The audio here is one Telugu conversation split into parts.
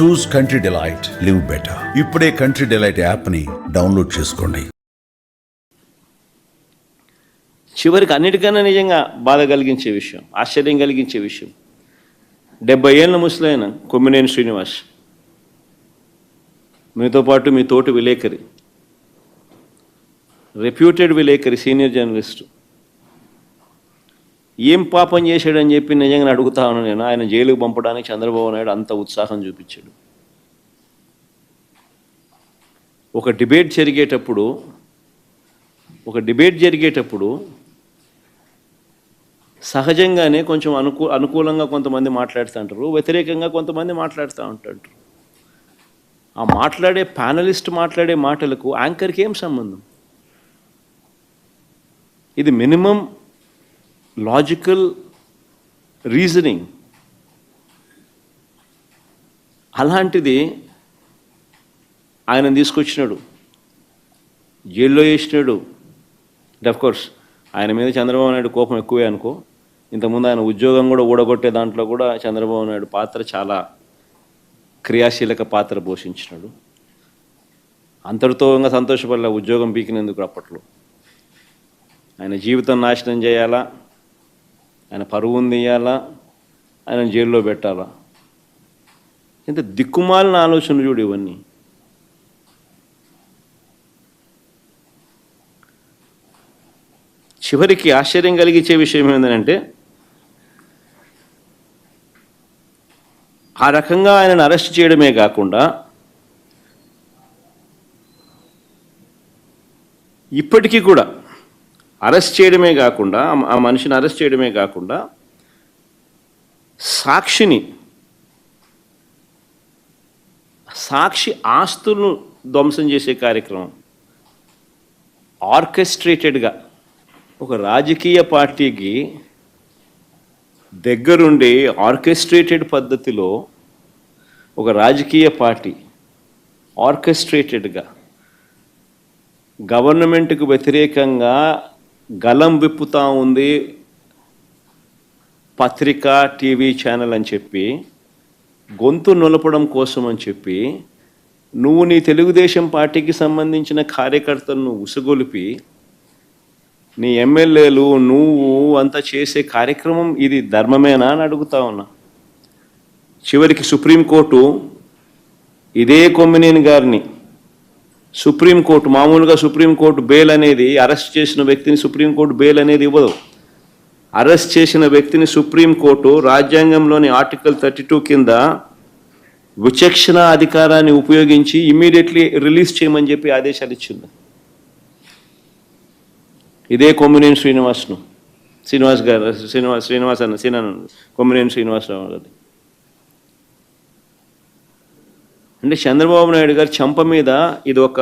Choose Country Delight live better ఇప్పుడే కంట్రీ డిలైట్ యాప్ని డౌన్లోడ్ చేసుకోండి. చివరికి అన్నిటికన్నా నిజంగా బాధ కలిగించే విషయం ఆశ్చర్యం కలిగించే విషయం. డెబ్బై ఏళ్ళ ముసలైన కొమ్మినేని శ్రీనివాస్. మీతో పాటు మీ తోటి విలేకరి రెప్యూటెడ్ విలేకరి సీనియర్ జర్నలిస్టు ఏం పాపం చేశాడని చెప్పి నిజంగా అడుగుతాను నేను. ఆయన జైలుకు పంపడానికి చంద్రబాబు నాయుడు అంత ఉత్సాహం చూపించాడు. ఒక డిబేట్ జరిగేటప్పుడు ఒక డిబేట్ జరిగేటప్పుడు సహజంగానే కొంచెం అనుకూ అనుకూలంగా కొంతమంది మాట్లాడుతూ ఉంటారు వ్యతిరేకంగా కొంతమంది మాట్లాడుతూ ఉంటారు. ఆ మాట్లాడే ప్యానలిస్ట్ మాట్లాడే మాటలకు యాంకర్కి ఏం సంబంధం? ఇది మినిమం లాజికల్ రీజనింగ్ అలాంటిది ఆయన తీసుకొచ్చినాడు. జైల్లో వేసినాడు. కోర్స్ ఆయన మీద చంద్రబాబు నాయుడు కోపం ఎక్కువే అనుకో. ఇంతకుముందు ఆయన ఉద్యోగం కూడా ఊడగొట్టే దాంట్లో కూడా చంద్రబాబు నాయుడు పాత్ర చాలా క్రియాశీలక పాత్ర పోషించినాడు. అంతటితో సంతోషపడలే ఉద్యోగం పీకినందుకు అప్పట్లో. ఆయన జీవితం నాశనం చేయాలా? ఆయన పరువును తీయాలా? ఆయన జైల్లో పెట్టాలా? ఇంత దిక్కుమాలిన ఆలోచనలు చూడు ఇవన్నీ. చివరికి ఆశ్చర్యం కలిగించే విషయం ఏంటంటే ఆ రకంగా ఆయనను అరెస్ట్ చేయడమే కాకుండా ఇప్పటికీ కూడా అరెస్ట్ చేయడమే కాకుండా ఆ- మనిషిని అరెస్ట్ చేయడమే కాకుండా సాక్షిని సాక్షి ఆస్తులను ధ్వంసం చేసే కార్యక్రమం ఆర్కెస్ట్రేటెడ్గా ఒక రాజకీయ పార్టీకి దగ్గరుండి ఆర్కెస్ట్రేటెడ్ పద్ధతిలో ఒక రాజకీయ పార్టీ ఆర్కెస్ట్రేటెడ్గా గవర్నమెంట్కు వ్యతిరేకంగా గలం విప్పుతా ఉంది పత్రిక టీవీ ఛానల్ అని చెప్పి గొంతు నులపడం కోసం అని చెప్పి నువ్వు నీ తెలుగుదేశం పార్టీకి సంబంధించిన కార్యకర్తలను ఉసుగొలిపి నీ ఎమ్మెల్యేలు నువ్వు అంతా చేసే కార్యక్రమం ఇది ధర్మమేనా అని అడుగుతా ఉన్నా. చివరికి సుప్రీంకోర్టు ఇదే కొమ్మినేని గారిని సుప్రీంకోర్టు మామూలుగా సుప్రీంకోర్టు బెయిల్ అనేది అరెస్ట్ చేసిన వ్యక్తిని సుప్రీంకోర్టు బెయిల్ అనేది ఇవ్వదు. అరెస్ట్ చేసిన వ్యక్తిని సుప్రీంకోర్టు రాజ్యాంగంలోని ఆర్టికల్ థర్టీ టూ కింద విచక్షణ అధికారాన్ని ఉపయోగించి ఇమ్మీడియట్లీ రిలీజ్ చేయమని చెప్పి ఆదేశాలు ఇచ్చింది. ఇదే కొమ్మినేని శ్రీనివాస్ను. శ్రీనివాస్ గారు శ్రీనివాస్ శ్రీనివాస్ అన్న సీనన్ కొమ్మినేని శ్రీనివాసరావు గారి అంటే చంద్రబాబు నాయుడు గారి చెంప మీద ఇది ఒక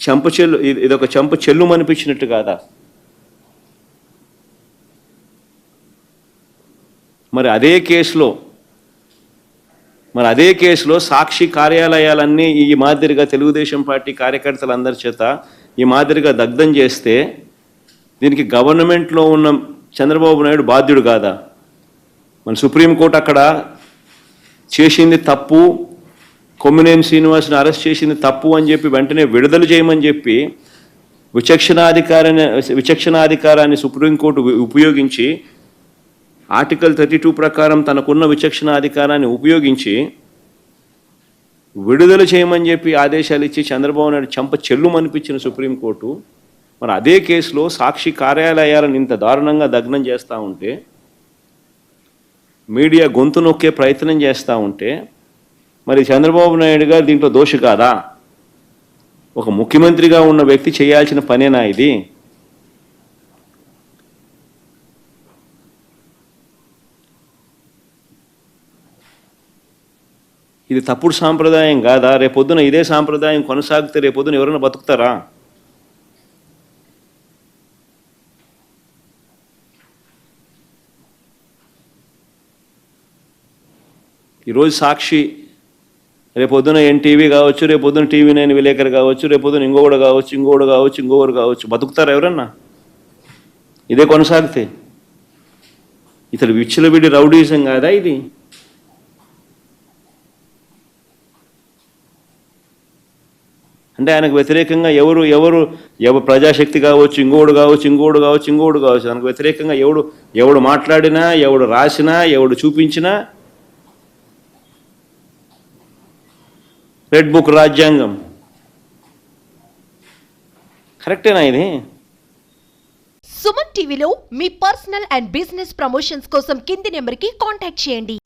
చెంప చెల్లు ఇది ఇది ఒక చెంప చెల్లు అనిపించినట్టు కాదా? మరి అదే కేసులో మరి అదే కేసులో సాక్షి కార్యాలయాలన్నీ ఈ మాదిరిగా తెలుగుదేశం పార్టీ కార్యకర్తలందరి చేత ఈ మాదిరిగా దగ్ధం చేస్తే దీనికి గవర్నమెంట్లో ఉన్న చంద్రబాబు నాయుడు బాధ్యుడు కాదా? మన సుప్రీంకోర్టు అక్కడ చేసింది తప్పు కొమ్మినేని శ్రీనివాస్ని అరెస్ట్ చేసింది తప్పు అని చెప్పి వెంటనే విడుదల చేయమని చెప్పి విచక్షణాధికారాన్ని విచక్షణాధికారాన్ని సుప్రీంకోర్టు ఉపయోగించి ఆర్టికల్ థర్టీ టూ ప్రకారం తనకున్న విచక్షణాధికారాన్ని ఉపయోగించి విడుదల చేయమని చెప్పి ఆదేశాలు ఇచ్చి చంద్రబాబు నాయుడు చెంప చెల్లుమనిపించిన సుప్రీంకోర్టు మరి అదే కేసులో సాక్షి కార్యాలయాలను ఇంత దారుణంగా దగ్నం చేస్తూ ఉంటే మీడియా గొంతు నొక్కే ప్రయత్నం చేస్తూ ఉంటే మరి చంద్రబాబు నాయుడు గారు దీంట్లో దోషి కాదా? ఒక ముఖ్యమంత్రిగా ఉన్న వ్యక్తి చేయాల్సిన పనేనా ఇది? ఇది తప్పుడు సాంప్రదాయం కాదా? రేపొద్దున ఇదే సాంప్రదాయం కొనసాగితే రేపొద్దున ఎవరైనా బతుకుతారా? ఈరోజు సాక్షి రేపు పొద్దున్న ఏం టీవీ కావచ్చు రేపు పొద్దున టీవీ నైన్ విలేకరు కావచ్చు రేపొద్దున ఇంకోడు కావచ్చు ఇంకోడు కావచ్చు ఇంకోడు కావచ్చు. బతుకుతారు ఎవరన్నా? ఇదే కొనసాగితే. ఇతడు విచ్చలవిడి రౌడీజం కాదా ఇది? అంటే ఆయనకు వ్యతిరేకంగా ఎవరు ఎవరు ఎవరు ప్రజాశక్తి కావచ్చు ఇంకోడు కావచ్చు ఇంకోడు కావచ్చు ఇంకోడు కావచ్చు. ఆయనకు వ్యతిరేకంగా ఎవడు ఎవడు మాట్లాడినా ఎవడు రాసినా ఎవడు చూపించినా రెడ్ బుక్ రాజ్యాంగం. కరెక్టేనా ఇది? సుమన్ టీవీలో మీ పర్సనల్ అండ్ బిజినెస్ ప్రమోషన్స్ కోసం కింది నెంబర్కి కాంటాక్ట్ చేయండి.